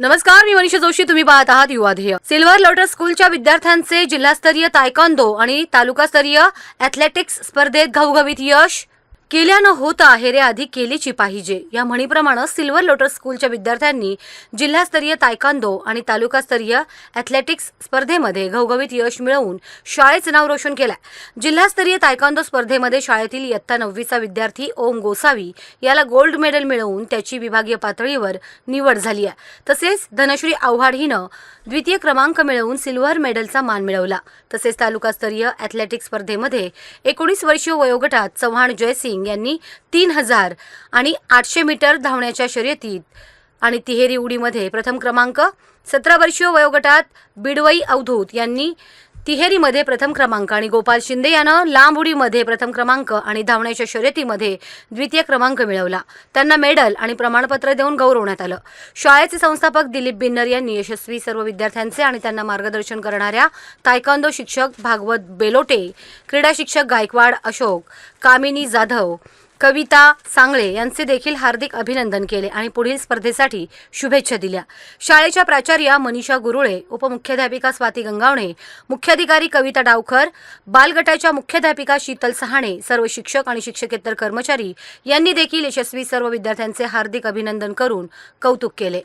नमस्कार मी मनीषा जोशी तुम्ही पाहत आहात युवा ध्येय. सिल्व्हर लोटस स्कूलच्या विद्यार्थ्यांचे जिल्हास्तरीय तायकॉन्दो आणि तालुकास्तरीय ॲथलेटिक्स स्पर्धेत घवघवीत यश. केल्यानं होतं आहे रे आधी केलीची पाहिजे. या म्हणीप्रमाणे सिल्वर लोटस स्कूलच्या विद्यार्थ्यांनी जिल्हास्तरीय तायकांदो आणि तालुकास्तरीय ॲथलेटिक्स स्पर्धेमध्ये घवघवीत यश मिळवून शाळेचं नाव रोशन केलंय. जिल्हास्तरीय तायकांदो स्पर्धेमध्ये शाळेतील इयत्ता नववीचा विद्यार्थी ओम गोसावी याला गोल्ड मेडल मिळवून त्याची विभागीय पातळीवर निवड झाली आहे. तसेच धनश्री आव्हाड हिनं द्वितीय क्रमांक मिळवून सिल्व्हर मेडलचा मान मिळवला. तसेच तालुकास्तरीय ॲथलेटिक्स स्पर्धेमध्ये एकोणीस वर्षीय वयोगटात चव्हाण जयसिंग यांनी तीन हजार आणि आठशे मीटर धावण्याच्या शर्यतीत आणि तिहेरी उडीमध्ये प्रथम क्रमांक सतरा वर्षीय वयोगटात बिडवई अवधूत यांनी तिहेरीमध्ये प्रथम क्रमांक आणि गोपाल शिंदे यानं लांब उडीमध्ये प्रथम क्रमांक आणि धावण्याच्या शर्यतीमध्ये द्वितीय क्रमांक मिळवला. त्यांना मेडल आणि प्रमाणपत्र देऊन गौरवण्यात आलं. शाळेचे संस्थापक दिलीप बिन्नर यांनी यशस्वी सर्व विद्यार्थ्यांचे आणि त्यांना मार्गदर्शन करणाऱ्या तायकांदो शिक्षक भागवत बेलोटे क्रीडा शिक्षक गायकवाड अशोक कामिनी जाधव कविता सांगळे यांचे देखील हार्दिक अभिनंदन केले आणि पुढील स्पर्धेसाठी शुभेच्छा दिल्या. शाळेच्या प्राचार्या मनीषा गुरुळे उपमुख्याध्यापिका स्वाती गंगावणे मुख्याधिकारी कविता डावखर बालगटाच्या मुख्याध्यापिका शीतल सहाणे सर्व शिक्षक आणि शिक्षकेतर कर्मचारी यांनी देखील यशस्वी सर्व विद्यार्थ्यांचे हार्दिक अभिनंदन करून कौतुक केले.